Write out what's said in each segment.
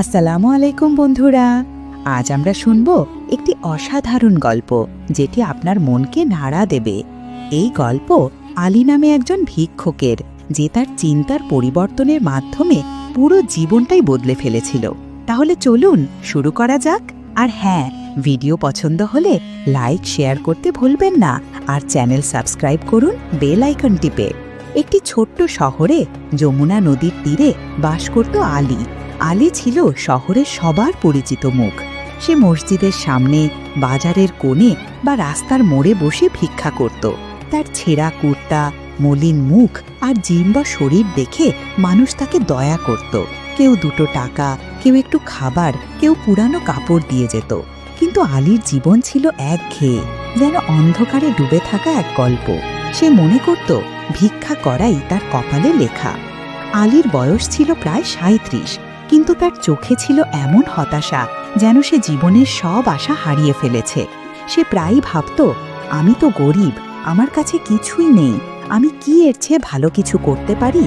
আসসালামু আলাইকুম বন্ধুরা। আজ আমরা শুনব একটি অসাধারণ গল্প, যেটি আপনার মনকে নাড়া দেবে। এই গল্প আলী নামে একজন ভিক্ষুকের, যে তার চিন্তার পরিবর্তনের মাধ্যমে পুরো জীবনটাই বদলে ফেলেছিল। তাহলে চলুন শুরু করা যাক। আর হ্যাঁ ভিডিও পছন্দ হলে লাইক, শেয়ার করতে ভুলবেন না। আর চ্যানেল সাবস্ক্রাইব করুন বেল আইকন টিপে একটি ছোট্ট শহরে যমুনা নদীর তীরে বাস করত আলী। আলী ছিল শহরের সবার পরিচিত মুখ। সে মসজিদের সামনে, বাজারের কোণে বা রাস্তার মোড়ে বসে ভিক্ষা করত। তার ছেঁড়া কুর্তা, মলিন মুখ আর জিম্বা শরীর দেখে মানুষ তাকে দয়া করত। কেউ দুটো টাকা, কেউ একটু খাবার, কেউ পুরানো কাপড় দিয়ে যেত। কিন্তু আলীর জীবন ছিল একঘেয়ে, যেন অন্ধকারে ডুবে থাকা এক গল্প। সে মনে করত, ভিক্ষা করাই তার কপালে লেখা। আলীর বয়স ছিল প্রায় সাঁত্রিশ কিন্তু তার চোখে ছিল এমন হতাশা যেন সে জীবনের সব আশা হারিয়ে ফেলেছে। সে প্রায়ই ভাবত, আমি তো গরিব, আমার কাছে কিছুই নেই, আমি কি এর চেয়ে ভালো কিছু করতে পারি?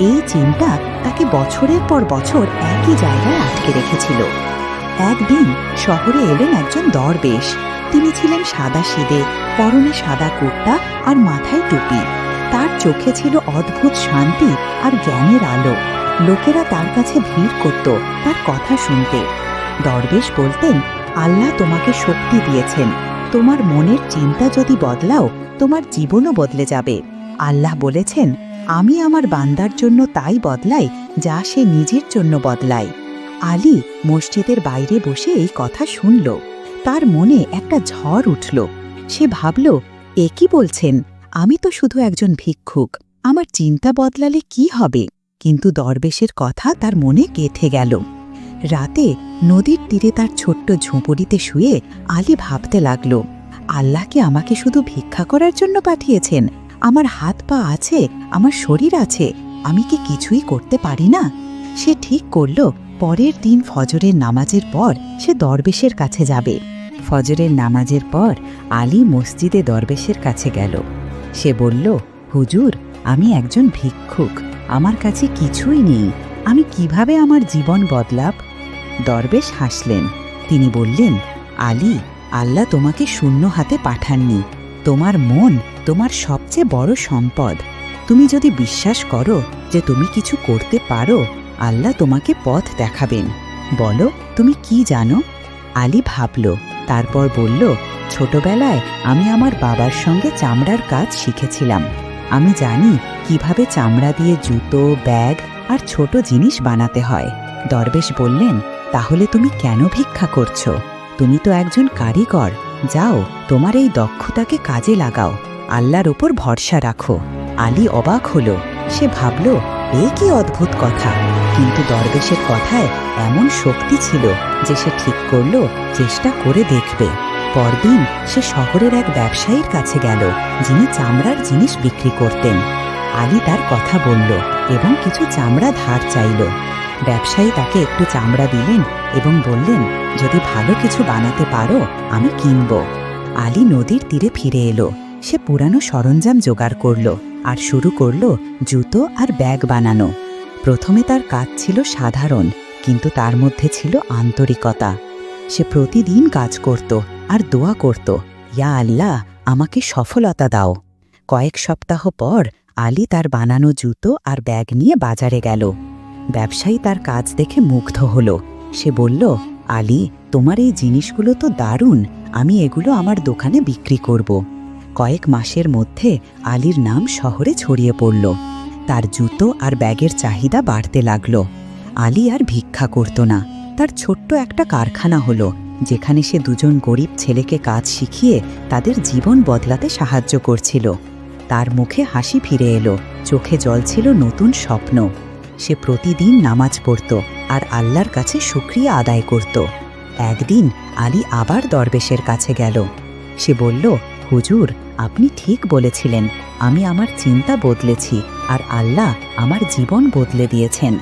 এই চিন্তা তাকে বছরের পর বছর একই জায়গায় আটকে রেখেছিল। একদিন শহরে এলেন একজন দরবেশ। তিনি ছিলেন সাদা সিদে, পরনে সাদা কুর্তা আর মাথায় টুপি। তার চোখে ছিল অদ্ভুত শান্তি আর জ্ঞানের আলো। লোকেরা তার কাছে ভিড় করত তার কথা শুনতে। দরবেশ বলতেন, আল্লাহ তোমাকে শক্তি দিয়েছেন। তোমার মনের চিন্তা যদি বদলাও, তোমার জীবনও বদলে যাবে। আল্লাহ বলেছেন, আমি আমার বান্দার জন্য তাই বদলাই, যা সে নিজের জন্য বদলায়। আলী মসজিদের বাইরে বসে এই কথা শুনল। তার মনে একটা ঝড় উঠল। সে ভাবল, এ কি বলছেন? আমি তো শুধু একজন ভিক্ষুক। আমার চিন্তা বদলালে কি হবে? কিন্তু দরবেশের কথা তার মনে গেথে গেল। রাতে নদীর তীরে তার ছোট্ট ঝুঁপড়িতে শুয়ে আলী ভাবতে লাগল আল্লাহকে আমাকে শুধু ভিক্ষা করার জন্য পাঠিয়েছেন? আমার হাত পা আছে, আমার শরীর আছে, আমি কি কিছুই করতে পারি না? সে ঠিক করল, পরের দিন ফজরের নামাজের পর সে দরবেশের কাছে যাবে। ফজরের নামাজের পর আলী মসজিদে দরবেশের কাছে গেল। সে বলল, হুজুর, আমি একজন ভিক্ষুক। আমার কাছে কিছুই নেই। আমি কীভাবে আমার জীবন বদলাব? দরবেশ হাসলেন। তিনি বললেন, আলী, আল্লাহ তোমাকে শূন্য হাতে পাঠাননি। তোমার মন তোমার সবচেয়ে বড় সম্পদ। তুমি যদি বিশ্বাস করো যে তুমি কিছু করতে পারো, আল্লাহ তোমাকে পথ দেখাবেন। বলো, তুমি কি জানো? আলী ভাবল, তারপর বলল, ছোটবেলায় আমি আমার বাবার সঙ্গে চামড়ার কাজ শিখেছিলাম। আমি জানি কীভাবে চামড়া দিয়ে জুতো, ব্যাগ আর ছোট জিনিস বানাতে হয়। দরবেশ বললেন, তাহলে তুমি কেন ভিক্ষা করছ? তুমি তো একজন কারিগর। যাও, তোমার এই দক্ষতাকে কাজে লাগাও। আল্লাহর ওপর ভরসা রাখো। আলী অবাক হলো। সে ভাবল, এ কি অদ্ভুত কথা। কিন্তু দরবেশের কথায় এমন শক্তি ছিল যে সে ঠিক করল, চেষ্টা করে দেখবে। পরদিন সে শহরের এক ব্যবসায়ীর কাছে গেল, যিনি চামড়ার জিনিস বিক্রি করতেন। আলী তার কথা বলল এবং কিছু চামড়া ধার চাইল। ব্যবসায়ী তাকে একটু চামড়া দিলেন এবং বললেন, যদি ভালো কিছু বানাতে পারো, আমি কিনব। আলী নদীর তীরে ফিরে এলো। সে পুরানো সরঞ্জাম জোগাড় করল আর শুরু করল জুতো আর ব্যাগ বানানো। প্রথমে তার কাজ ছিল সাধারণ, কিন্তু তার মধ্যে ছিল আন্তরিকতা। সে প্রতিদিন কাজ করত আর দোয়া করত, ইয়া আল্লাহ, আমাকে সফলতা দাও। কয়েক সপ্তাহ পর আলী তার বানানো জুতো আর ব্যাগ নিয়ে বাজারে গেল। ব্যবসায়ী তার কাজ দেখে মুগ্ধ হল। সে বলল, আলী, তোমার এই জিনিসগুলো তো দারুণ, আমি এগুলো আমার দোকানে বিক্রি করব। কয়েক মাসের মধ্যে আলীর নাম শহরে ছড়িয়ে পড়ল। তার জুতো আর ব্যাগের চাহিদা বাড়তে লাগল। আলী আর ভিক্ষা করত না। তার ছোট্ট একটা কারখানা হলো, যেখানে সে দুজন গরিব ছেলেকে কাজ শিখিয়ে তাদের জীবন বদলাতে সাহায্য করছিল। তার মুখে হাসি ফিরে এলো, চোখে জল ছিল নতুন স্বপ্ন। সে প্রতিদিন নামাজ পড়ত আর আল্লাহর কাছে শুক্রিয়া আদায় করত। একদিন আলী আবার দরবেশের কাছে গেল। সে বলল, হুজুর, আপনি ঠিক বলেছিলেন, আমি আমার চিন্তা বদলেছি আর আল্লাহ আমার জীবন বদলে দিয়েছেন।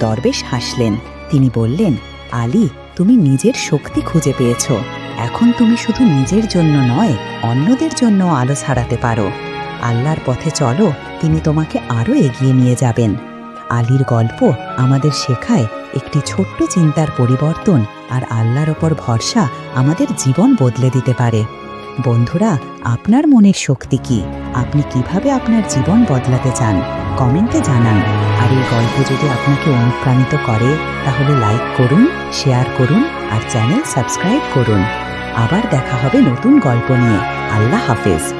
দরবেশ হাসলেন। তিনি বললেন, আলী, তুমি নিজের শক্তি খুঁজে পেয়েছ। এখন তুমি শুধু নিজের জন্য নয়, অন্যদের জন্য আলো ছাড়াতে পারো। আল্লাহর পথে চলো, তিনি তোমাকে আরও এগিয়ে নিয়ে যাবেন। আলীর গল্প আমাদের শেখায় একটি ছোট্ট চিন্তার পরিবর্তন আর আল্লাহর ওপর ভরসা আমাদের জীবন বদলে দিতে পারে। বন্ধুরা, আপনার মনের শক্তি কি? আপনি কীভাবে আপনার জীবন বদলাতে চান? কমেন্টে জানান। আর এই গল্প যদি আপনাকে অনুপ্রাণিত করে, তাহলে লাইক করুন শেয়ার করুন আর চ্যানেল সাবস্ক্রাইব করুন। আবার দেখা হবে নতুন গল্প নিয়ে। আল্লাহ হাফেজ।